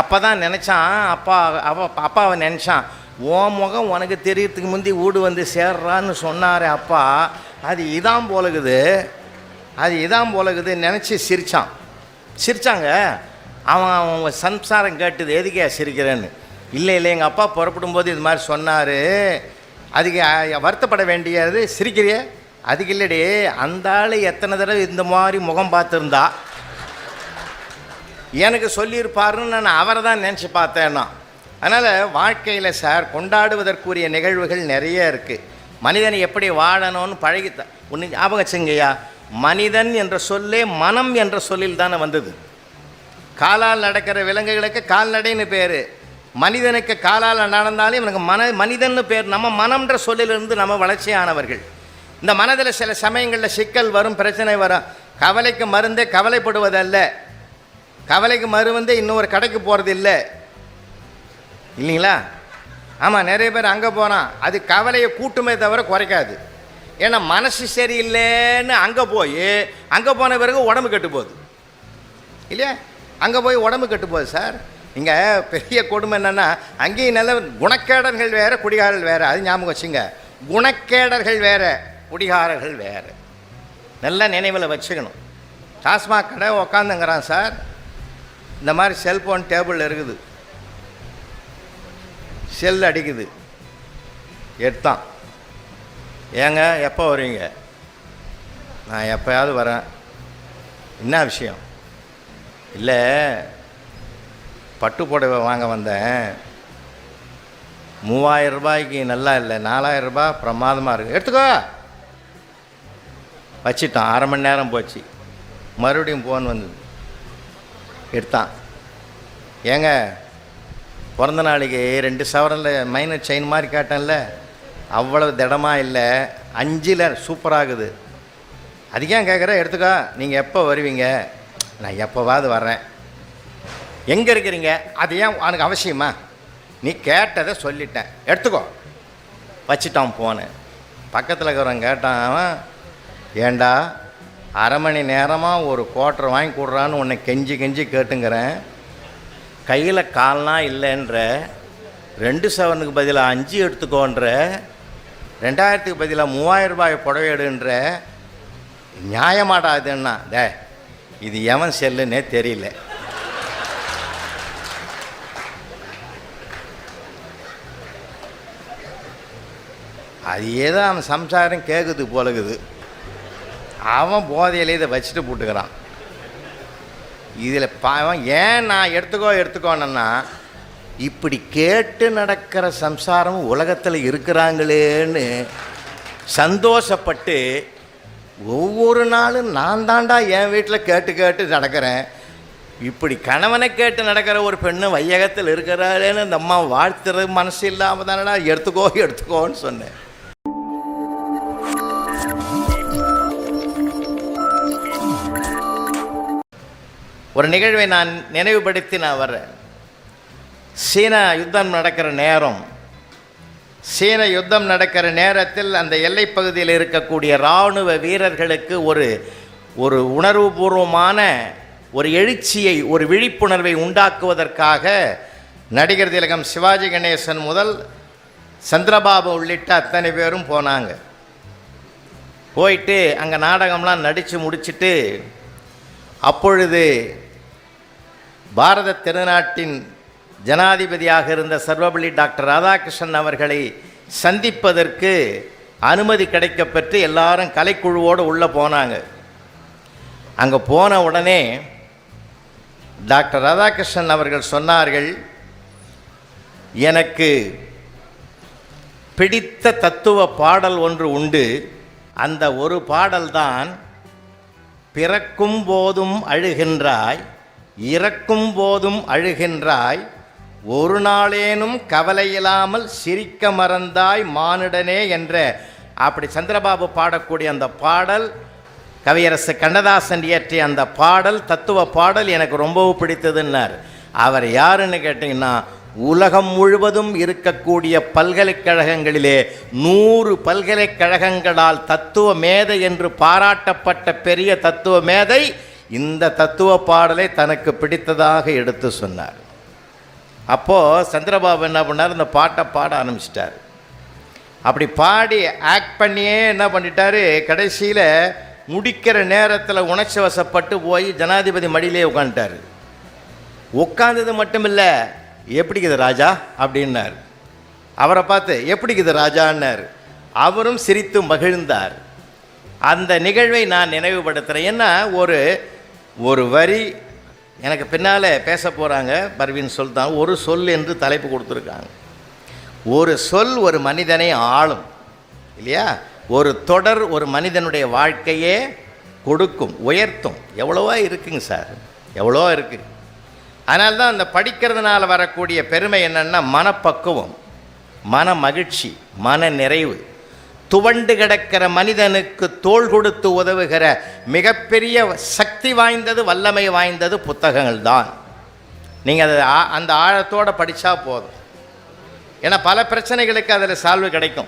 அப்போ தான் நினச்சான் அப்பா அவ அப்பாவை நினச்சான் ஓ முகம் உனக்கு தெரியறதுக்கு முந்தி வீடு வந்து சேர்றான்னு சொன்னார் அப்பா. அது இதான் போலகுது. அது இதான் போலகுது நினச்சி சிரிச்சான். சிரிச்சாங்க. அவன் அவன் சம்சாரம் கேட்டது எதுக்கே சிரிக்கிறேன்னு? இல்லை இல்லை எங்கள் அப்பா புறப்படும் போது இது மாதிரி சொன்னார். அதுக்கு வருத்தப்பட வேண்டியது சிரிக்கிறிய? அதுக்கு இல்லடி. அந்த ஆள் எத்தனை தடவை இந்த மாதிரி முகம் பார்த்துருந்தா எனக்கு சொல்லியிருப்பாருன்னு நான் அவரை தான் நினச்சி பார்த்தேன்னா. அதனால் வாழ்க்கையில் சார் கொண்டாடுவதற்குரிய நிகழ்வுகள் நிறைய இருக்குது மனிதனை எப்படி வாழணும்னு பழகி ஒன்று ஞாபகம் வச்சுங்கய்யா. மனிதன் என்ற சொல்லே மனம் என்ற சொல்லில் தானே வந்தது. காலால் நடக்கிற விலங்குகளுக்கு கால்நடைன்னு பேர். மனிதனுக்கு காலால் நடந்தாலும் இவனுக்கு மன மனிதன்னு பேர் நம்ம மனம்ன்ற சொல்லிலிருந்து நம்ம வளர்ச்சியானவர்கள். இந்த மனதில் சில சமயங்களில் சிக்கல் வரும் பிரச்சனை வரும். கவலைக்கு மருந்தே கவலைப்படுவதல்ல. கவலைக்கு மறு வந்து இன்னொரு கடைக்கு போகிறது இல்லை இல்லைங்களா? ஆமாம் நிறைய பேர் அங்கே போகிறான் அது கவலையை கூட்டுமே தவிர குறைக்காது. ஏன்னா மனசு சரியில்லைன்னு அங்கே போய் அங்கே போன பிறகு உடம்பு கெட்டு போகுது. இல்லையா? அங்கே போய் உடம்பு கெட்டு போகுது சார். இங்கே பெரிய கொடுமை என்னென்னா அங்கேயும் நல்ல குணக்கேடர்கள் வேறு குடிகாரர்கள் வேறு. அது ஞாபகம் வச்சுங்க. குணக்கேடர்கள் வேறு குடிகாரர்கள் வேறு. நல்ல நினைவில் வச்சுக்கணும். டாஸ்மாக் கடை உக்காந்துங்கிறான் சார். இந்த மாதிரி செல்ஃபோன் டேபிள் இருக்குது. செல் அடிக்குது. எடுத்தான். ஏங்க எப்போ வருவீங்க நான் எப்போயாவது வரேன். என்ன விஷயம்? இல்லை பட்டு புடவை வாங்க வந்தேன். மூவாயிரம் ரூபாய்க்கு நல்லா இல்லை நாலாயிரம் ரூபாய் பிரமாதமாக இருக்குது எடுத்துக்கோ. வச்சிட்டோம் அரை மணி நேரம் போச்சு. மறுபடியும் ஃபோன் வந்தது. எடுத்தான். ஏங்க பிறந்த நாளைக்கு ரெண்டு சவரனில் மைனர் செயின் மாதிரி கேட்டேன்ல அவ்வளவு திடமாக இல்லை அஞ்சில் சூப்பராகுது அதுக்கு ஏன் கேட்குற எடுத்துக்கோ நீங்கள் எப்போ வருவீங்க? நான் எப்போவாவது வர்றேன். எங்கே இருக்கிறீங்க? அது ஏன் உனக்கு அவசியமா? நீ கேட்டதை சொல்லிட்டேன். எடுத்துக்கோ. வச்சிட்டான் போனேன் பக்கத்தில் இருக்கிறவன் கேட்டான் ஏண்டா அரை மணி நேரமாக ஒரு குவார்ட்டர் வாங்கி கொடுறான்னு உன்னை கெஞ்சி கெஞ்சி கேட்டுங்கிறேன். கையில் கால்னா இல்லைன்ற ரெண்டு செவனுக்கு பதிலாக அஞ்சு எடுத்துக்கோன்ற ரெண்டாயிரத்துக்கு பதிலாக மூவாயிரம் ரூபாய் புடவை எடுன்ற டே இது எவன் செல்லுன்னே தெரியல. அது ஏதோ அவன் சம்சாரம் கேட்குது போலகுது. அவன் போதையிலே இதை வச்சுட்டு போட்டுக்கிறான். இதில் பாவம் ஏன் நான் எடுத்துக்கோ எடுத்துக்கோன்னா இப்படி கேட்டு நடக்கிற சம்சாரம் உலகத்தில் இருக்கிறாங்களேன்னு சந்தோஷப்பட்டு ஒவ்வொரு நாளும் நான் தாண்டா என் வீட்டில் கேட்டு கேட்டு நடக்கிறேன். இப்படி கணவனை கேட்டு நடக்கிற ஒரு பெண்ணு வையகத்தில் இருக்கிறாளேன்னு இந்த அம்மா வாழ்த்துறது மனசு இல்லாமல் தானடா எடுத்துக்கோ எடுத்துக்கோன்னு சொன்னேன். ஒரு நிகழ்வை நான் நினைவுபடுத்தி நான் வர்றேன். சீன யுத்தம் நடக்கிற நேரம் சீன யுத்தம் நடக்கிற நேரத்தில் அந்த எல்லைப் பகுதியில் இருக்கக்கூடிய இராணுவ வீரர்களுக்கு ஒரு ஒரு உணர்வுபூர்வமான ஒரு எழுச்சியை ஒரு விழிப்புணர்வை உண்டாக்குவதற்காக நடிகர் திலகம் சிவாஜி கணேசன் முதல் சந்திரபாபு உள்ளிட்ட அத்தனை பேரும் போனாங்க. போயிட்டு அங்கே நாடகம்லாம் நடித்து முடிச்சுட்டு அப்பொழுது பாரத திருநாட்டின் ஜனாதிபதியாக இருந்த சர்வபள்ளி டாக்டர் ராதாகிருஷ்ணன் அவர்களை சந்திப்பதற்கு அனுமதி கிடைக்கப்பெற்று எல்லாரும் கலைக்குழுவோடு உள்ளே போனாங்க. அங்கே போன உடனே டாக்டர் ராதாகிருஷ்ணன் அவர்கள் சொன்னார்கள் எனக்கு பிடித்த தத்துவ பாடல் ஒன்று உண்டு. அந்த ஒரு பாடல்தான் பிறக்கும் போதும் அழுகின்றாய் இறக்கும் போதும் அழுகின்றாய். ஒரு நாளேனும் கவலையில்லாமல் சிரிக்க மறந்தாய் மானுடனே என்ற அப்படி சந்திரபாபு பாடக்கூடிய அந்த பாடல் கவியரசு கண்ணதாசன் இயற்றிய அந்த பாடல் தத்துவ பாடல் எனக்கு ரொம்பவும் பிடித்ததுன்னார். அவர் யாருன்னு கேட்டிங்கன்னா உலகம் முழுவதும் இருக்கக்கூடிய பல்கலைக்கழகங்களிலே நூறு பல்கலைக்கழகங்களால் தத்துவ மேதை என்று பாராட்டப்பட்ட பெரிய தத்துவ மேதை இந்த தத்துவ பாடலை தனக்கு பிடித்ததாக எடுத்து சொன்னார். அப்போது சந்திரபாபு என்ன பண்ணார்? இந்த பாட்டை பாட ஆரம்பிச்சிட்டார். அப்படி பாடி ஆக்ட் பண்ணியே என்ன பண்ணிட்டாரு? கடைசியில் முடிக்கிற நேரத்தில் உணர்ச்சி வசப்பட்டு போய் ஜனாதிபதி மடியிலே உட்காந்துட்டார் உட்காந்தது மட்டும் இல்லை எப்படிக்குது ராஜா? அப்படின்னார். அவரை பார்த்து எப்படிக்குது ராஜான்னார். அவரும் சிரித்து மகிழ்ந்தார். அந்த நிகழ்வை நான் நினைவுபடுத்துகிறேன் ஏன்னா ஒரு ஒரு வரி எனக்கு பின்னால் பேச போகிறாங்க பர்வீன் சொல்தான் ஒரு சொல் என்று தலைப்பு கொடுத்துருக்காங்க. ஒரு சொல் ஒரு மனிதனை ஆளும் இல்லையா? ஒரு தொடர் ஒரு மனிதனுடைய வாழ்க்கையே கொடுக்கும் உயர்த்தும். எவ்வளவோ இருக்குங்க சார் எவ்வளோ இருக்குது அதனால தான் அந்த படிக்கிறதுனால வரக்கூடிய பெருமை என்னென்னா மனப்பக்குவம் மன மகிழ்ச்சி மன நிறைவு. துவண்டு கிடக்கிற மனிதனுக்கு தோள் கொடுத்து உதவுகிற மிகப்பெரிய சக்தி வாய்ந்தது வல்லமை வாய்ந்தது புத்தகங்கள் தான் நீங்கள் அதை ஆ- அந்த ஆழத்தோடு படித்தா போதும். ஏன்னா பல பிரச்சனைகளுக்கு அதில் சால்வு கிடைக்கும்.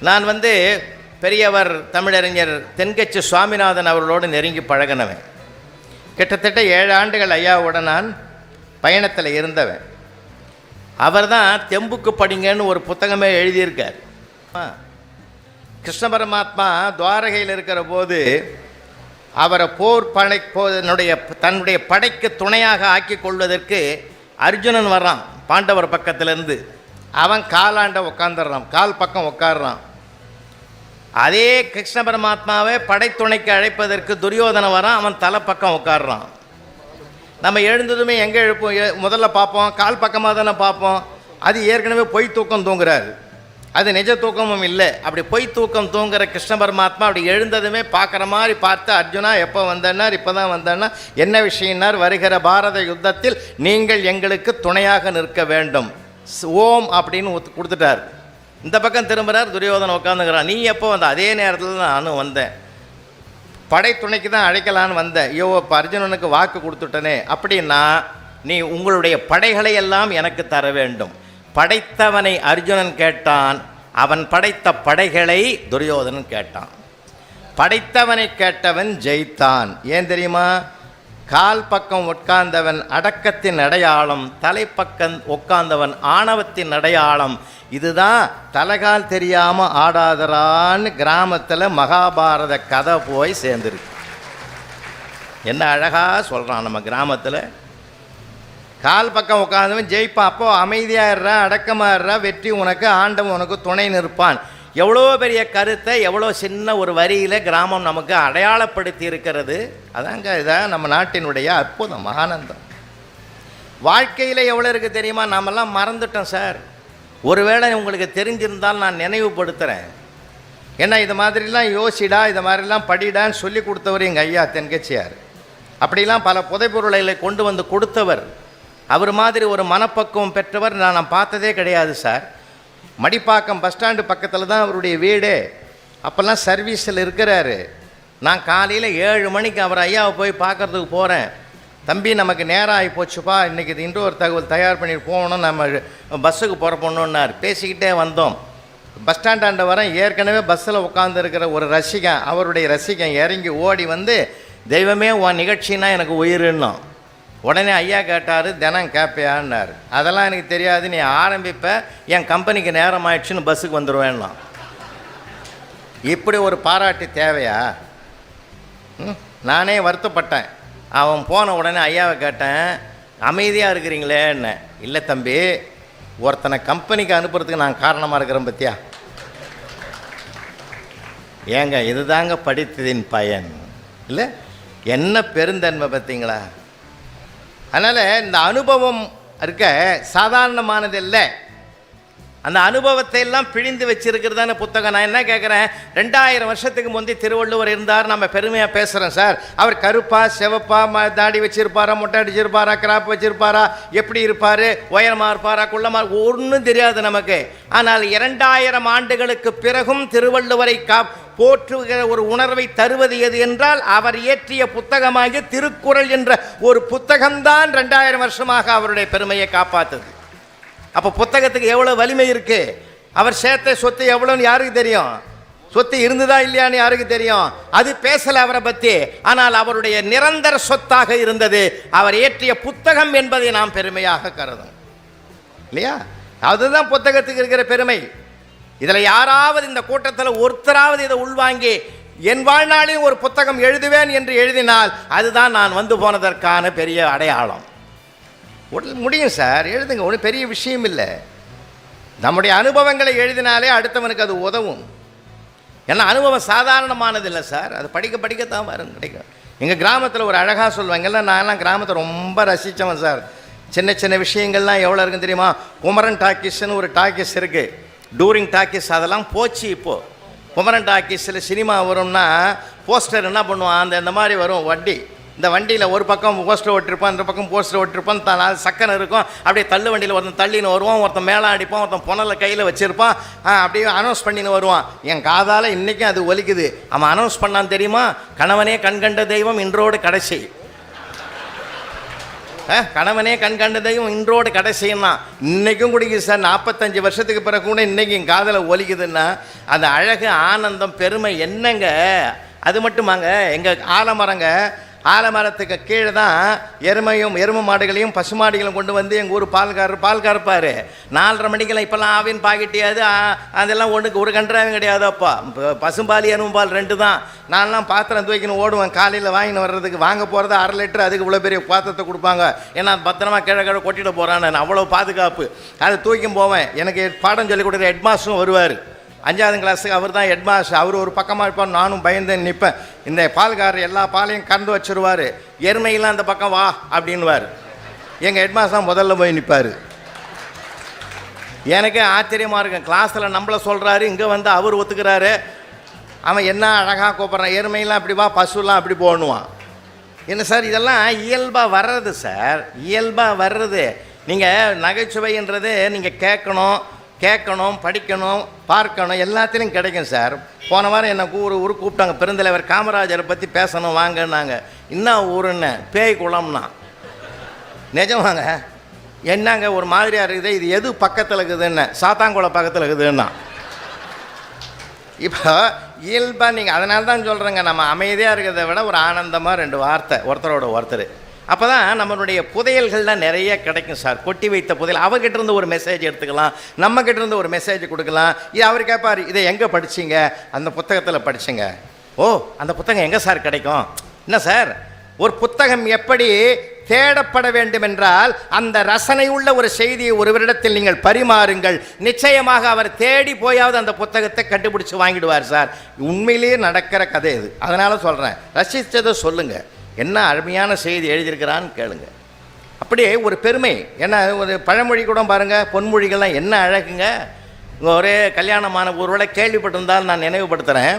நான் வந்து பெரியவர் தமிழறிஞர் தென்கச்சி சுவாமிநாதன் அவர்களோடு நெருங்கி பழகினவன். கிட்டத்தட்ட ஏழு ஆண்டுகள் ஐயாவுடன் நான் பயணத்தில் இருந்தவன். அவர் தான் தெம்புக்கு படிங்கன்னு ஒரு புத்தகமே எழுதியிருக்கார். ஆ. கிருஷ்ண பரமாத்மா துவாரகையில் இருக்கிற போது அவரை போர் படை போதனுடைய தன்னுடைய படைக்கு துணையாக ஆக்கி கொள்வதற்கு அர்ஜுனன் வர்றான் பாண்டவர் பக்கத்திலேருந்து. அவன் காலாண்ட உட்காந்துடுறான் கால் பக்கம் உட்காடுறான் அதே கிருஷ்ண பரமாத்மாவை படைத்துணைக்கு அழைப்பதற்கு துரியோதனம் வரான் அவன் தலை பக்கம் உட்காடுறான் நம்ம எழுந்ததுமே எங்கே எழுப்போம்? எ- முதல்ல பார்ப்போம் கால் பக்கமாக தானே பார்ப்போம். அது ஏற்கனவே பொய் தூக்கம் தூங்குறாரு. அது நிஜ தூக்கமும் இல்லை. அப்படி பொய் தூக்கம் தூங்குற கிருஷ்ண பரமாத்மா அப்படி எழுந்ததுமே பார்க்குற மாதிரி பார்த்து அர்ஜுனா எப்போ வந்தேன்னார் இப்போ தான் வந்தேன்னா என்ன விஷயம்னார் வருகிற பாரத யுத்தத்தில் நீங்கள் எங்களுக்கு துணையாக நிற்க வேண்டும். ஸ்- ஓம் அப்படின்னு கொடுத்துட்டார். இந்த பக்கம் திரும்புகிறார் துரியோதனை உட்காந்துக்கிறான் நீ எப்போ வந்த? அதே நேரத்தில் தான் நானும் வந்தேன். படைத்துணைக்கு தான் அழைக்கலான்னு வந்தேன். ஐயோ இப்போ அர்ஜுனனுக்கு வாக்கு கொடுத்துட்டனே. அப்படின்னா நீ உங்களுடைய படைகளை எல்லாம் எனக்கு தர வேண்டும். படைத்தவனை அர்ஜுனன் கேட்டான். அவன் படைத்த படைகளை துரியோதனன் கேட்டான். படைத்தவனை கேட்டவன் ஜெயித்தான். ஏன் தெரியுமா? கால் பக்கம் உட்கார்ந்தவன் அடக்கத்தின் அடையாளம் தலைப்பக்கம் உட்கார்ந்தவன் ஆணவத்தின் அடையாளம். இதுதான் தலைகால் தெரியாமல் ஆடாதரான்னு கிராமத்தில் மகாபாரத கதை போய் சேர்ந்துருக்கு. என்ன அழகாக சொல்கிறான் நம்ம கிராமத்தில்? கால் பக்கம் உட்காந்தவன் ஜெயிப்பான் அப்போ அமைதியாடுறா அடக்கமாடுறா வெற்றி உனக்கு ஆண்டவன் உனக்கு துணை நிற்பான். எவ்வளோ பெரிய கருத்தை எவ்வளோ சின்ன ஒரு வரியில் கிராமம் நமக்கு அடையாளப்படுத்தி இருக்கிறது. அதாங்க இதான் நம்ம நாட்டினுடைய அற்புதம் ஆனந்தம் வாழ்க்கையில் எவ்வளோ இருக்குது தெரியுமா? நாமெல்லாம் மறந்துட்டோம் சார். ஒருவேளை உங்களுக்கு தெரிஞ்சிருந்தால் நான் நினைவுபடுத்துகிறேன் ஏன்னா இது மாதிரிலாம் யோசிடா இது மாதிரிலாம் படிடான்னு சொல்லி கொடுத்தவர் எங்கள் ஐயா தென்கட்சியார் அப்படிலாம் பல புதைப்பொருளைகளை கொண்டு வந்து கொடுத்தவர். அவர் மாதிரி ஒரு மனப்பக்குவம் பெற்றவர் நான் நான் பார்த்ததே கிடையாது சார். மடிப்பாக்கம் பஸ் ஸ்டாண்டு பக்கத்தில் தான் அவருடைய வீடு. அப்போல்லாம் சர்வீஸில் இருக்கிறாரு. நான் காலையில் ஏழு மணிக்கு அவர் ஐயாவை போய் பார்க்கறதுக்கு போகிறேன் தம்பி நமக்கு நேரம் ஆகி போச்சுப்பா. இன்றைக்கி இது இன்னொரு தகவல் தயார் பண்ணிட்டு போகணும். நம்ம பஸ்ஸுக்கு புறப்படணுன்னார் பேசிக்கிட்டே வந்தோம். பஸ் ஸ்டாண்டாண்ட வரேன் ஏற்கனவே பஸ்ஸில் உட்காந்துருக்கிற ஒரு ரசிகன் அவருடைய ரசிகன் இறங்கி ஓடி வந்து தெய்வமே உன் நிகழ்ச்சின்னா எனக்கு உயிருன்னோம். உடனே ஐயா கேட்டார் தினம் கேட்பியான்னார் அதெல்லாம் எனக்கு தெரியாது நீ ஆரம்பிப்ப என் கம்பெனிக்கு நேரம் ஆயிடுச்சுன்னு பஸ்ஸுக்கு வந்துடுவேன்னா இப்படி ஒரு பாராட்டு தேவையா? ம், நானே வருத்தப்பட்டேன். அவன் போன உடனே ஐயாவை கேட்டேன் அமைதியாக இருக்கிறீங்களே? என்ன? இல்லை தம்பி ஒருத்தனை கம்பெனிக்கு அனுப்புறதுக்கு நான் காரணமாக இருக்கிறேன் பத்தியா? ஏங்க இதுதாங்க படித்ததின் பயன். இல்லை என்ன பெருந்தன்மை பார்த்தீங்களா அதனால் இந்த அனுபவம் இருக்க சாதாரணமானது இல்லை அந்த அனுபவத்தை எல்லாம் பிழிந்து வச்சிருக்கிறதான புத்தகம். நான் என்ன கேட்குறேன் ரெண்டாயிரம் வருஷத்துக்கு முந்தி திருவள்ளுவர் இருந்தார் நம்ம பெருமையாக பேசுகிறோம் சார். அவர் கருப்பா சிவப்பா ம தாடி வச்சிருப்பாரா மொட்டை அடிச்சிருப்பாரா கிராப் வச்சிருப்பாரா எப்படி இருப்பார் உயரமாக இருப்பாரா குள்ளமாக ஒன்றும் தெரியாது நமக்கு. ஆனால் இரண்டாயிரம் ஆண்டுகளுக்கு பிறகும் திருவள்ளுவரை கா போற்றுகிற ஒரு உணர்வை தருவது எது என்றால் அவர் இயற்றிய புத்தகமாகிய திருக்குறள் என்ற ஒரு புத்தகம்தான் ரெண்டாயிரம் வருஷமாக அவருடைய பெருமையை காப்பாற்றுது. அப்போ புத்தகத்துக்கு எவ்வளோ வலிமை இருக்கு? அவர் சேர்த்த சொத்து எவ்வளோன்னு யாருக்கு தெரியும்? சொத்து இருந்ததா இல்லையான்னு யாருக்கு தெரியும்? அது பேசலை அவரை பற்றி ஆனால் அவருடைய நிரந்தர சொத்தாக இருந்தது. அவர் இயற்றிய புத்தகம் என்பதை நாம் பெருமையாக கருதும். இல்லையா? அதுதான் புத்தகத்துக்கு இருக்கிற பெருமை. இதில் யாராவது இந்த கூட்டத்தில் ஒருத்தராவது இதை உள்வாங்கி என் வாழ்நாளில் ஒரு புத்தகம் எழுதுவேன் என்று எழுதினால் அதுதான் நான் வந்து போனதற்கான பெரிய அடையாளம். உடல் முடியும் சார் எழுதுங்க ஒன்றும் பெரிய விஷயம் இல்லை. நம்முடைய அனுபவங்களை எழுதினாலே அடுத்தவனுக்கு அது உதவும். ஏன்னா அனுபவம் சாதாரணமானது இல்லை சார் அது படிக்க படிக்கத்தான் வரும் கிடைக்கும். எங்கள் கிராமத்தில் ஒரு அழகாக சொல்லுவாங்கல்ல நான்லாம் கிராமத்தை ரொம்ப ரசித்தவன் சார். சின்ன சின்ன விஷயங்கள்லாம் எவ்வளோ இருக்குன்னு தெரியுமா? குமரன் டாக்கீஸ்னு ஒரு டாக்கீஸ் இருக்குது டூரிங் டாக்கீஸ் அதெல்லாம் போச்சு இப்போது குமரன் டாக்கீஸில் சினிமா வரும்னா போஸ்டர் என்ன பண்ணுவான்? அந்த இந்த மாதிரி வரும் வண்டி. இந்த வண்டியில் ஒரு பக்கம் போஸ்டர் ஓட்டிருப்பான் இந்த பக்கம் போஸ்டர் ஓட்டிருப்பான். த நாலு இருக்கும். அப்படியே தள்ளு வண்டியில் ஒருத்தன் தள்ளின்னு வருவான் ஒருத்தன் மேலே அடிப்பான் ஒருத்தன் புனலை கையில் வச்சுருப்பான். அப்படியே அனௌன்ஸ் பண்ணின்னு வருவான். என் காதால் இன்றைக்கும் அது ஒலிக்குது. அவன் அனௌன்ஸ் பண்ணான் தெரியுமா? கணவனே கண்கண்ட தெய்வம் இன்றோடு கடைசி. கணவனே கண் கண்டதையும் இன்றோடு இன்றோடு கடைசின்னா இன்றைக்கும் குடிக்குது சார் நாற்பத்தஞ்சு வருஷத்துக்கு பிறகு கூட இன்றைக்கும் என் காதில் ஒலிக்குதுன்னா அந்த அழகு ஆனந்தம் பெருமை என்னங்க? அது மட்டுமாங்க எங்கள் ஆலமரங்க ஆலமரத்துக்கு கீழே தான் எருமையும் எருமை மாடுகளையும் பசு மாடுகளையும் கொண்டு வந்து எங்கள் ஊர் பால்காரர் பால் கறப்பார். நாலரை மணிக்கெல்லாம் இப்போல்லாம் ஆவின் பாக்கெட்டியாது அதெல்லாம் ஒன்றுக்கு ஒரு கன்றாவும் கிடையாது அப்பா. ப- பசும்பால் எருமைப்பால் ரெண்டு தான். நான்லாம் பாத்திரம் தூக்கின்னு ஓடுவேன். காலையில் வாங்கின்னு வர்றதுக்கு வாங்க போகிறது அரை லிட்டர் அதுக்கு இவ்வளோ பெரிய பாத்திரத்தை கொடுப்பாங்க. ஏன்னா பத்திரமா கீழே கீழே கொட்டிட போகிறான் நான் அவ்வளோ பாதுகாப்பு. அதை தூக்கி போவேன். எனக்கு பாடம் சொல்லிக் கொடுக்குற ஹெட்மாஸ்டரும் வருவார். அஞ்சாவது கிளாஸுக்கு அவர் தான் ஹெட்மாஸ்டர் அவர் ஒரு பக்கமாக இருப்பார் நானும் பயந்து நிற்பேன் இந்த பால்காரர் எல்லா பாலையும் கறந்து வச்சிருவார். எருமையெல்லாம் அந்த பக்கம் வா அப்படின்னுவார். எங்கள் ஹெட்மாஸ்டர் தான் முதல்ல போய் நிற்பார் எனக்கே ஆச்சரியமாக இருக்கும் கிளாஸில் நம்மள சொல்கிறாரு இங்கே வந்து அவர் ஒத்துக்கிறாரு. அவன் என்ன அழகாக கூப்பிட்றான் எருமையெல்லாம் அப்படி வா பசுலாம் அப்படி போடணுவான் என்ன சார் இதெல்லாம் இயல்பாக வர்றது சார் இயல்பாக வர்றது. நீங்கள் நகைச்சுவைன்றது நீங்கள் கேட்கணும். கேட்கணும் படிக்கணும் பார்க்கணும் எல்லாத்துலேயும் கிடைக்கும் சார். போன வாரம் என்னை ஊர் ஊர் கூப்பிட்டாங்க. பெருந்தலைவர் காமராஜரை பற்றி பேசணும் வாங்கன்னாங்க. என்ன ஊருன்னு? பேய் குளம்னா. நிஜமாங்க. என்னங்க ஒரு மாதிரியாக இருக்குது? இது எது பக்கத்தில் இருக்குதுன்னு? சாத்தாங்குளம் பக்கத்தில் இருக்குதுன்னா. இப்போ இயல்பாக நீங்கள் அதனால தான் சொல்கிறேங்க நம்ம அமைதியாக இருக்கிறத விட ஒரு ஆனந்தமாக ரெண்டு வார்த்தை ஒருத்தரோட ஒருத்தர். அப்போ தான் நம்மளுடைய புதையல்கள்லாம் நிறைய கிடைக்கும் சார். கொட்டி வைத்த புதையல். அவர்கிட்ட இருந்து ஒரு மெசேஜ் எடுத்துக்கலாம். நம்ம இருந்து ஒரு மெசேஜ் கொடுக்கலாம். இது அவர் கேட்பார் இதை எங்கே படிச்சீங்க? அந்த புத்தகத்தில் படிச்சீங்க. ஓ அந்த புத்தகம் எங்கே சார் கிடைக்கும்? என்ன சார்? ஒரு புத்தகம் எப்படி தேடப்பட வேண்டும் என்றால் அந்த ரசனை உள்ள ஒரு செய்தியை ஒருவரிடத்தில் நீங்கள் பரிமாறுங்கள். நிச்சயமாக அவர் தேடி போயாவது அந்த புத்தகத்தை கண்டுபிடிச்சு வாங்கிடுவார் சார். உண்மையிலேயே நடக்கிற கதை இது. அதனால சொல்கிறேன் ரசித்ததை சொல்லுங்கள் என்ன அருமையான செய்தி எழுதியிருக்கிறான்னு கேளுங்க. அப்படியே ஒரு பெருமை. ஏன்னா ஒரு பழமொழி கூட பாருங்கள் பொன்மொழிகள்லாம் என்ன அழகுங்க. ஒரே கல்யாணமான ஒருவேளை கேள்விப்பட்டிருந்தால் நான் நினைவுபடுத்துகிறேன்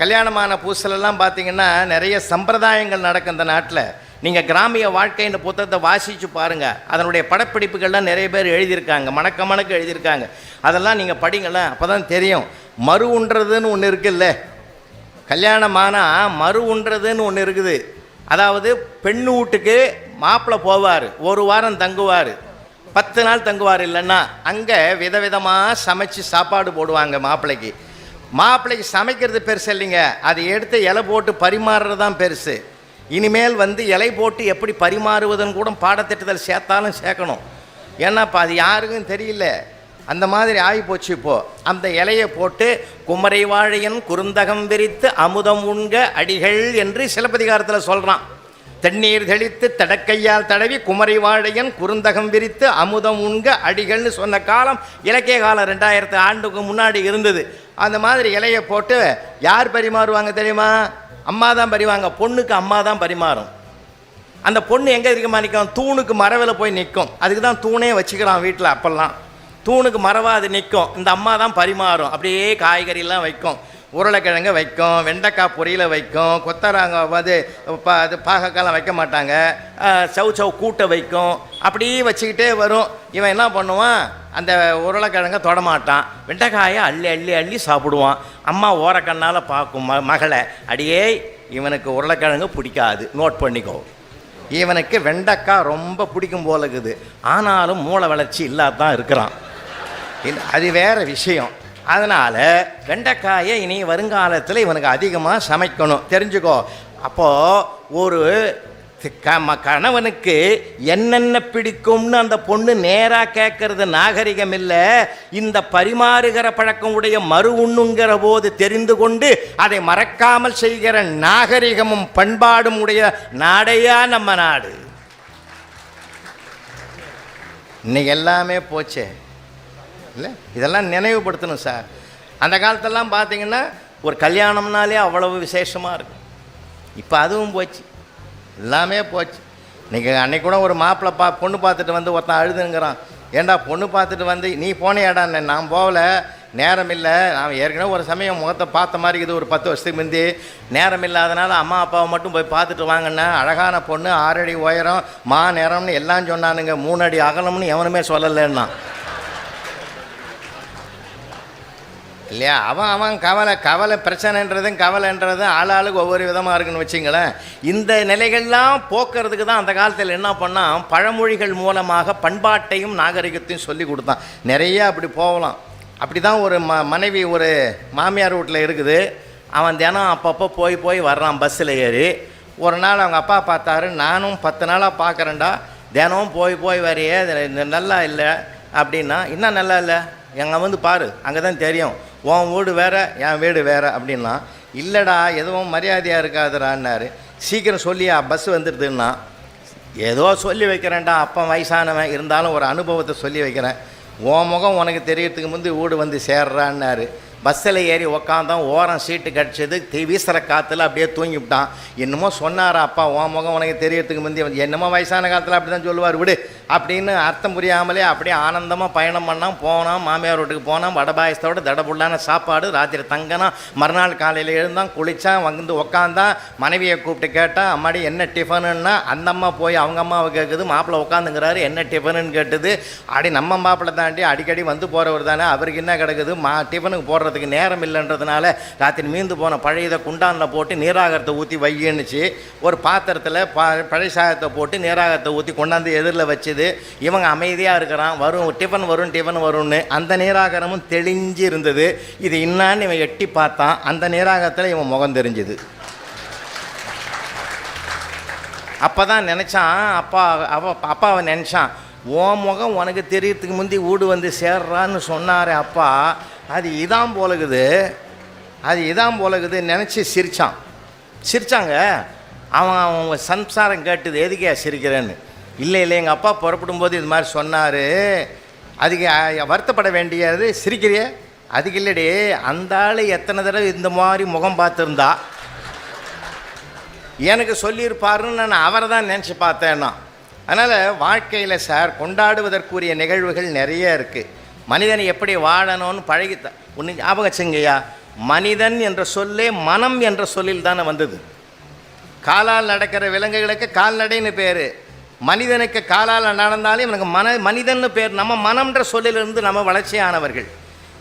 கல்யாணமான பூசலெல்லாம் பார்த்தீங்கன்னா நிறைய சம்பிரதாயங்கள் நடக்கும் இந்த நாட்டில். நீங்கள் கிராமிய வாழ்க்கைன்ற புத்தகத்தை வாசித்து பாருங்கள் அதனுடைய படப்பிடிப்புகள்லாம் நிறைய பேர் எழுதியிருக்காங்க மணக்க மணக்க எழுதியிருக்காங்க. அதெல்லாம் நீங்கள் படிங்களேன் அப்போ தான் தெரியும். மறு உண்றதுன்னு ஒன்று இருக்குல்ல. கல்யாணமானால் மறு உண்றதுன்னு ஒன்று இருக்குது. அதாவது பெண் வீட்டுக்கு மாப்பிள்ளை போவார் ஒரு வாரம் தங்குவார் பத்து நாள் தங்குவார் இல்லைன்னா அங்கே விதவிதமாக சமைச்சு சாப்பாடு போடுவாங்க மாப்பிள்ளைக்கு. மாப்பிள்ளைக்கு சமைக்கிறது பெருசு இல்லைங்க. அதை எடுத்து இலை போட்டு பரிமாறுறது தான் பெருசு. இனிமேல் வந்து இலை போட்டு எப்படி பரிமாறுவதுன்னு கூட பாடத்திட்டத்தில் சேர்த்தாலும் சேர்க்கணும். ஏன்னா இப்போ அது யாருக்கும் தெரியல. அந்த மாதிரி ஆகி போச்சு இப்போ. அந்த இலையை போட்டு குமரை வாழையன் குறுந்தகம் விரித்து அமுதம் உண்க அடிகள் என்று சிலப்பதிகாரத்தில் சொல்கிறான் தண்ணீர் தெளித்து தடக்கையால் தடவி குமரை வாழையன் குறுந்தகம் விரித்து அமுதம் உண்க அடிகள்னு சொன்ன காலம் இலக்கிய காலம் ரெண்டாயிரத்து ஆண்டுக்கு முன்னாடி இருந்தது. அந்த மாதிரி இலையை போட்டு யார் பரிமாறுவாங்க தெரியுமா? அம்மா தான் பரிவாங்க பொண்ணுக்கு அம்மா தான் பரிமாறும். அந்த பொண்ணு எங்கே இருக்குமா நிற்கும் தூணுக்கு மரவில் போய் நிற்கும் அதுக்கு தான் தூணே வச்சுக்கிறான் வீட்டில் அப்போல்லாம். தூணுக்கு மரவா அது நிற்கும் இந்த அம்மா தான் பரிமாறும். அப்படியே காய்கறிலாம் வைக்கும். உருளைக்கிழங்கு வைக்கும் வெண்டைக்காய் பொரியல வைக்கும் கொத்தராங்க அது பா அது பாகக்காலாம் வைக்க மாட்டாங்க. சவு சவு கூட்டை வைக்கும். அப்படியே வச்சுக்கிட்டே வரும். இவன் என்ன பண்ணுவான்? அந்த உருளைக்கிழங்கை தொடமாட்டான் வெண்டைக்காயை அள்ளி அள்ளி அள்ளி சாப்பிடுவான். அம்மா ஓரக்கண்ணால் பார்க்கும் ம மகளை. அடியே இவனுக்கு உருளைக்கிழங்கு பிடிக்காது. நோட் பண்ணிக்கோ. இவனுக்கு வெண்டைக்காய் ரொம்ப பிடிக்கும் போல இருக்குது. ஆனாலும் மூளை வளர்ச்சி இல்லாதான் இருக்கிறான். அது வேற விஷயம். அதனால் வெண்டைக்காயை இனி வருங்காலத்தில் இவனுக்கு அதிகமாக சமைக்கணும். தெரிஞ்சுக்கோ. அப்போது ஒரு கம கணவனுக்கு என்னென்ன பிடிக்கும்னு அந்த பொண்ணு நேராக கேட்கறது நாகரிகம் இல்லை. இந்த பரிமாறுகிற பழக்கம் உடைய மறு உண்ணுங்கிற போது தெரிந்து கொண்டு அதை மறக்காமல் செய்கிற நாகரிகமும் பண்பாடும் உடைய நாடையா நம்ம நாடு? இன்னைக்கு எல்லாமே போச்சே. இல்லை இதெல்லாம் நினைவுபடுத்தணும் சார். அந்த காலத்தெல்லாம் பார்த்தீங்கன்னா ஒரு கல்யாணம்னாலே அவ்வளவு விசேஷமாக இருக்கும். இப்போ அதுவும் போச்சு. எல்லாமே போச்சு. இன்றைக்கி அன்னைக்கு கூட ஒரு மாப்பிள்ளை பா பொண்ணு பார்த்துட்டு வந்து ஒருத்தன் அழுதுங்கிறான். ஏன்டா பொண்ணு பார்த்துட்டு வந்து நீ போனியாடா நான் போகல. நேரம் இல்லை. நான் ஏற்கனவே ஒரு சமயம் முகத்தை பார்த்த மாதிரி இது ஒரு பத்து வருஷத்துக்கு முந்தி. நேரம் இல்லாதனால அம்மா அப்பாவை மட்டும் போய் பார்த்துட்டு வாங்கண்ணா. அழகான பொண்ணு ஆறடி உயரம் மா நேரம்னு எல்லாம் சொன்னானுங்க. மூணு அடி அகலம்னு எவனுமே சொல்லலைன்னா இல்லையா? அவன் அவன் கவலை கவலை பிரச்சனைன்றதும் கவலைன்றதும் ஆளாளுக்கு ஒவ்வொரு விதமாக இருக்குன்னு வச்சிங்களேன். இந்த நிலைகள்லாம் போக்குறதுக்கு தான் அந்த காலத்தில் என்ன பண்ணால் பழமொழிகள் மூலமாக பண்பாட்டையும் நாகரிகத்தையும் சொல்லி கொடுத்தான். நிறைய அப்படி போகலாம். அப்படி தான் ஒரு ம மனைவி ஒரு மாமியார் வீட்டில் இருக்குது. அவன் தினம் அப்பப்போ போய் போய் வர்றான் பஸ்ஸில் ஏறி. ஒரு நாள் அவங்க அப்பா பார்த்தாரு நானும் பத்து நாளாக பார்க்குறேன்டா. தினமும் போய் போய் வரையே. நல்லா இல்லை. அப்படின்னா இன்னும் நல்லா இல்லை. எங்கே வந்து பாரு. அங்கே தான் தெரியும். உன் வீடு வேறு என் வீடு வேறு அப்படின்னா இல்லைடா எதுவும் மரியாதையாக இருக்காதுடான்னாரு. சீக்கிரம் சொல்லியா பஸ் வந்துடுதுன்னா ஏதோ சொல்லி வைக்கிறேன்டா அப்பா வயசானவன். இருந்தாலும் ஒரு அனுபவத்தை சொல்லி வைக்கிறேன். உன் முகம் உனக்கு தெரியறதுக்கு முந்தி வீடு வந்து சேர்றான்னாரு. பஸ்ஸில் ஏறி உக்காந்தான் ஓரம் சீட்டு கிடச்சது தீ வீசுகிற காற்றுல அப்படியே தூங்கிவிட்டான். என்னமோ சொன்னார் அப்பா ஓ முகம் உனக்கு தெரியறதுக்கு முந்தி என்னமோ வயசான காலத்தில் அப்படி தான் சொல்லுவார் விடு அப்படின்னு அர்த்தம் புரியாமலே அப்படியே ஆனந்தமாக பயணம் பண்ணான். போனோம் மாமியார் வீட்டுக்கு போனோம் வடபாயசத்தோட தடபுள்ளான சாப்பாடு ராத்திரி தங்கினா மறுநாள் காலையில் எழுந்தான் குளித்தான் வந்து உக்காந்தான். மனைவியை கூப்பிட்டு கேட்டான் அம்மாடி என்ன டிஃபனுன்னா? அந்த அம்மா போய் அவங்க அம்மாவை கேட்குது மாப்பிள்ளை உட்காந்துங்கிறாரு என்ன டிஃபனுன்னு கேட்டுது? அடி நம்ம மாப்பிள்ளை தாண்டி அடிக்கடி வந்து போகிறவர் தானே அவருக்கு என்ன கிடக்குது? மா டிஃபனுக்கு போகிறதுக்கு நேரம் இல்லைன்றதுனால ராத்திரி மீந்து போன பழையதை குண்டானில் போட்டு நீராகரத்தை ஊற்றி வையனுச்சு ஒரு பாத்திரத்தில் ப பழைய சாதத்தை போட்டு நீராகரத்தை ஊற்றி கொண்டாந்து எதிரில் வச்சுது. இவங்க அமைதியாக இருக்கிறான். வரும் டிஃபன் வரும் டிஃபன் வரும்னு அந்த நீராகரமும் தெளிஞ்சு இருந்தது. இது இன்னான்னு இவன் எட்டி பார்த்தான். அந்த நீராகரத்தில் இவன் முகம் தெரிஞ்சுது. அப்போ தான் நினச்சான் அப்பா அவ அப்பாவை நினச்சான். ஓ முகம் உனக்கு தெரியறதுக்கு முந்தி வீடு வந்து சேர்றான்னு சொன்னார் அப்பா. அது இதான் போலகுது. அது இதான் போலகுது நினச்சி சிரிச்சான். சிரிச்சாங்க. அவன் அவன் சம்சாரம் கேட்டது எதுக்கே சிரிக்கிறேன்னு? இல்லை இல்லை எங்கள் அப்பா புறப்படும் போது இது மாதிரி சொன்னார். அதுக்கு வருத்தப்பட வேண்டியது சிரிக்கிறிய? அதுக்கு இல்லடி அந்த ஆள் எத்தனை தடவை இந்த மாதிரி முகம் பார்த்துருந்தா? எனக்கு சொல்லியிருப்பாருன்னு நான் அவரை தான் நினச்சி பார்த்தேன்னா அதனால் வாழ்க்கையில் சார் கொண்டாடுவதற்குரிய நிகழ்வுகள் நிறைய இருக்குது மனிதனை எப்படி வாழணும்னு பழகி ஒன்று ஞாபகம் வச்சுங்கய்யா. மனிதன் என்ற சொல்லே மனம் என்ற சொல்லில் தானே வந்தது. காலால் நடக்கிற விலங்குகளுக்கு கால்நடைன்னு பேர். மனிதனுக்கு காலால் நடந்தாலே இவனுக்கு மன மனிதன்னு பேர் நம்ம மனம்ன்ற சொல்லிலிருந்து நம்ம வளர்ச்சியானவர்கள்.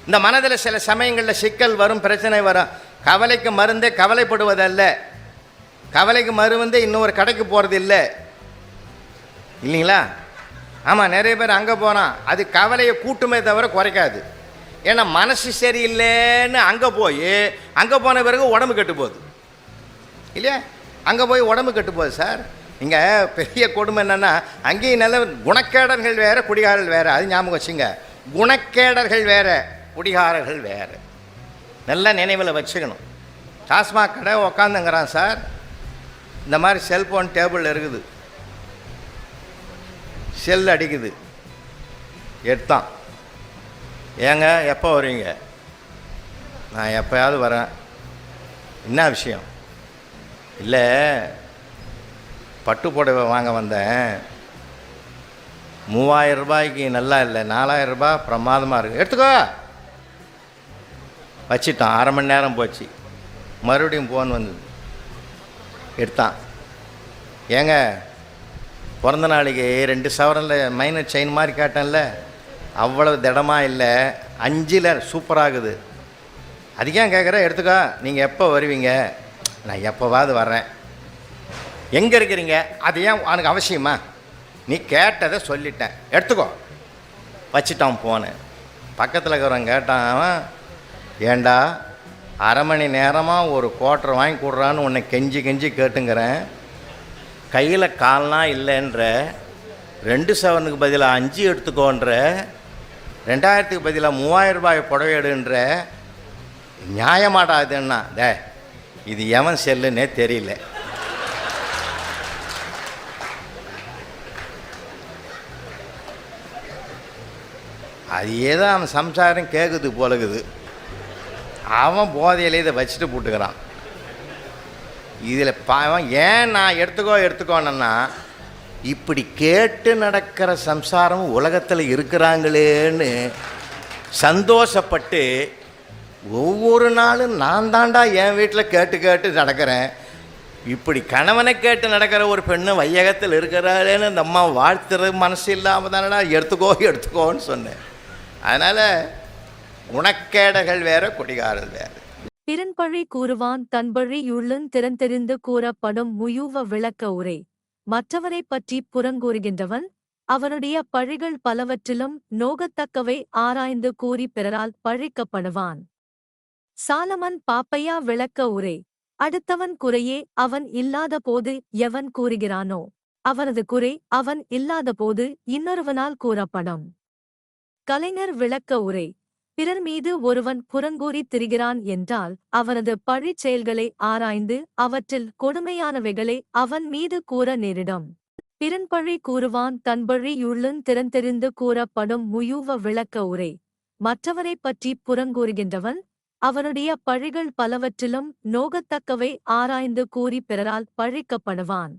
இந்த மனதில் சில சமயங்களில் சிக்கல் வரும் பிரச்சனை வரும். கவலைக்கு மருந்தே கவலைப்படுவதல்ல. கவலைக்கு மருந்து இன்னொரு கடைக்கு போகிறது இல்லை இல்லைங்களா? ஆமாம் நிறைய பேர் அங்கே போகிறான் அது கவலையை கூட்டுமே தவிர குறைக்காது. ஏன்னா மனசு சரியில்லைன்னு அங்கே போய் அங்கே போன பிறகு உடம்பு கெட்டு போகுது. இல்லையா? அங்கே போய் உடம்பு கெட்டு போகுது சார். இங்கே பெரிய கொடுமை என்னென்னா அங்கேயும் நல்ல குணக்கேடர்கள் வேறு குடிகாரர்கள் வேறு. அது ஞாபகம் வச்சுங்க. குணக்கேடர்கள் வேறு குடிகாரர்கள் வேறு. நல்ல நினைவில் வச்சுக்கணும். டாஸ்மாக் கடை உக்காந்துங்கிறான் சார். இந்த மாதிரி செல்ஃபோன் டேபிள் இருக்குது. செல் அடிக்குது. எடுத்தான். ஏங்க எப்போ வருவீங்க நான் எப்போயாவது வரேன். என்ன விஷயம்? இல்லை பட்டு புடவை வாங்க வந்தேன். மூவாயிரம் ரூபாய்க்கு நல்லா இல்லை நாலாயிரம் ரூபாய் பிரமாதமாக இருக்குது எடுத்துக்கோ. வச்சிட்டான். அரை மணி நேரம் போச்சு. மறுபடியும் ஃபோன் வந்தது. எடுத்தான். ஏங்க பிறந்த நாளைக்கு ரெண்டு சவரனில் மைனர் செயின் மாதிரி கேட்டேன்ல. அவ்வளவு திடமாக இல்லை. அஞ்சில் சூப்பராகுது அதுக்கு ஏன் கேட்குற எடுத்துக்கோ. நீங்கள் எப்போ வருவீங்க? நான் எப்போவாவது வர்றேன். எங்கே இருக்கிறீங்க? அது ஏன் உனக்கு அவசியமா? நீ கேட்டதை சொல்லிட்டேன். எடுத்துக்கோ. வச்சிட்டான் போனு பக்கத்தில் இருக்கிறவன் கேட்டான் ஏண்டா? அரை மணி நேரமாக ஒரு குவார்ட்டர் வாங்கி கொடுறான்னு உன்னை கெஞ்சி கெஞ்சி கேட்டுங்கிறேன். கையில் கால்னால் இல்லைன்ற ரெண்டு செவனுக்கு பதிலாக அஞ்சு எடுத்துக்கோன்ற ரெண்டாயிரத்துக்கு பதிலாக மூவாயிரம் ரூபாய் புடவை எடுன்ற நியாயமாடா டே இது எவன் செல்லுன்னே தெரியல. அது ஏதோ அவன் சம்சாரம் கேட்குது போலகுது. அவன் போதையில இதை வச்சுட்டு போட்டுக்கிறான். இதில் பாவம் ஏன் நான் எடுத்துக்கோ எடுத்துக்கோன்னா இப்படி கேட்டு நடக்கிற சம்சாரம் உலகத்தில் இருக்கிறாங்களேன்னு சந்தோஷப்பட்டு ஒவ்வொரு நாளும் நான் தாண்டா என் வீட்டில் கேட்டு கேட்டு நடக்கிறேன். இப்படி கணவனை கேட்டு நடக்கிற ஒரு பெண்ணு வையகத்தில் இருக்கிறாளேன்னு இந்த அம்மா வாழ்த்துறது மனசு இல்லாமல் தானடா எடுத்துக்கோ எடுத்துக்கோன்னு சொன்னேன். அதனால் குணக்கேடுகள் வேறு குடிகாரல் வேறு. பிறன்பழி கூறுவான் தன்பழி யுள்ளுந் திறந்தெறிந்து கூறப்படும் முயூவ விளக்க உரை. மற்றவரைப் பற்றி புறங்கூறுகின்றவன் அவனுடைய பழிகள் பலவற்றிலும் நோகத்தக்கவை ஆராய்ந்து கூறி பிறரால் பழிக்கப்படுவான். சாலமன் பாப்பையா விளக்க உரை. அடுத்தவன் குறையே அவன் இல்லாதபோது எவன் கூறுகிறானோ அவனது குறை அவன் இல்லாதபோது இன்னொருவனால் கூறப்படும். கலைஞர் விளக்க உரை. பிறர் மீது ஒருவன் புறங்கூறித் திரிகிறான் என்றால் அவனது பழிச் செயல்களை ஆராய்ந்து அவற்றில் கொடுமையானவைகளை அவன் மீது கூற நேரிடும். பிறன்பழி கூறுவான் தன்பழி யுள்ளுந் திறந்தெறிந்து கூறப்படும் முயூவ விளக்க உரை. மற்றவரைப் பற்றி புறங்கூறுகின்றவன் அவனுடைய பழிகள் பலவற்றிலும் நோகத்தக்கவை ஆராய்ந்து கூறி பிறரால் பழிக்கப்படுவான்.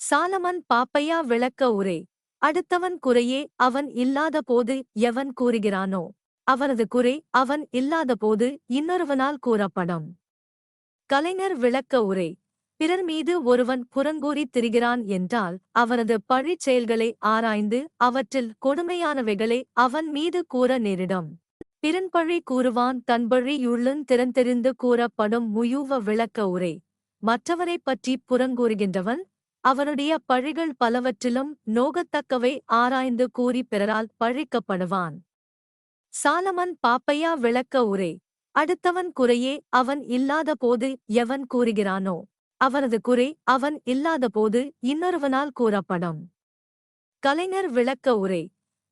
சாலமன் பாப்பையா விளக்க உரை. அடுத்தவன் குறையே அவன் இல்லாதபோது எவன் கூறுகிறானோ? அவனது குறை அவன் இல்லாதபோது இன்னொருவனால் கூறப்படும். கலைஞர் விளக்க உரை பிறர் மீது ஒருவன் புறங்கூறித் திரிகிறான் என்றால் அவனது பழிச் செயல்களை ஆராய்ந்து அவற்றில் கொடுமையானவைகளை அவன் மீது கூற நேரிடும். பிறன்பழி கூறுவான் தன்பழி யுள்ளுந் திறந்தெறிந்து கூறப்படும் முயூவ விளக்க உரை மற்றவரைப் பற்றி புறங்கூறுகின்றவன் அவனுடைய பழிகள் பலவற்றிலும் நோகத்தக்கவை ஆராய்ந்து கூறி பிறரால் பழிக்கப்படுவான். சாலமன் பாப்பையா விளக்க உரை. அடுத்தவன் குறையே அவன் இல்லாதபோது எவன் கூறுகிறானோ. அவனது குறை அவன் இல்லாதபோது இன்னொருவனால் கூறப்படும். கலைஞர் விளக்க உரை.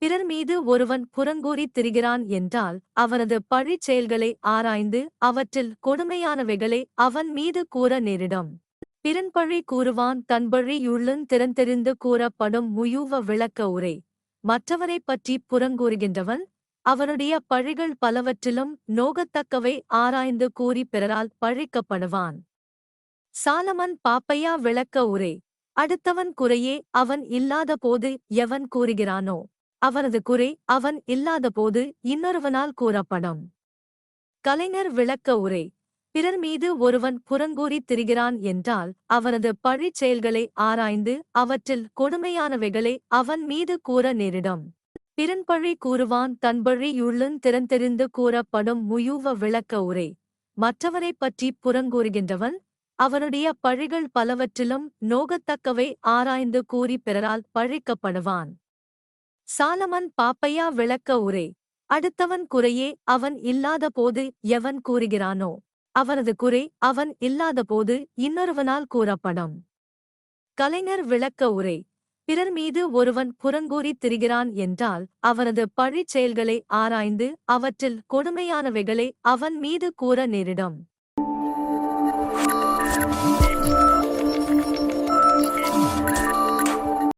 பிறர் மீது ஒருவன் புறங்கூறித் திரிகிறான் என்றால் அவனது பழிச் செயல்களை ஆராய்ந்து அவற்றில் கொடுமையானவைகளை அவன் மீது கூற நேரிடும். பிறன்பழி கூறுவான் தன்பழி யுள்ளுந் திறந்தெறிந்து கூறப்படும் முயூவ விளக்க உரை. மற்றவரைப் பற்றி புறங்கூறுகின்றவன் அவனுடைய பழிகள் பலவற்றிலும் நோகத்தக்கவை ஆராய்ந்து கூறி பிறரால் பழிக்கப்படுவான். சாலமன் பாப்பையா விளக்க உரை அடுத்தவன் குறையே அவன் இல்லாதபோது எவன் கூறுகிறானோ அவனது குறை அவன் இல்லாதபோது இன்னொருவனால் கூறப்படும். கலைஞர் விளக்க உரை பிறர் மீது ஒருவன் புறங்கூறித் திரிகிறான் என்றால் அவனது பழிச் செயல்களை ஆராய்ந்து அவற்றில் கொடுமையானவைகளை அவன் மீது கூற நேரிடும். பிறன்பழி கூறுவான் தன்பழி யுள்ளுந் திறந்தெறிந்து கூறப்படும் முயூவ விளக்க உரை. மற்றவரைப் பற்றி புறங்கூறுகின்றவன் அவனுடைய பழிகள் பலவற்றிலும் நோகத்தக்கவை ஆராய்ந்து கூறி பிறரால் பழிக்கப்படுவான். சாலமன் பாப்பையா விளக்க உரை. அடுத்தவன் குறையே அவன் இல்லாதபோது எவன் கூறுகிறானோ அவனது குறை அவன் இல்லாதபோது இன்னொருவனால் கூறப்படும். கலைஞர் விளக்க உரை. பிறர் மீது ஒருவன் புறங்கூறித் திரிகிறான் என்றால் அவனது பழிச் செயல்களை ஆராய்ந்து அவற்றில் கொடுமையானவைகளை அவன் மீது கூற நேரிடும்.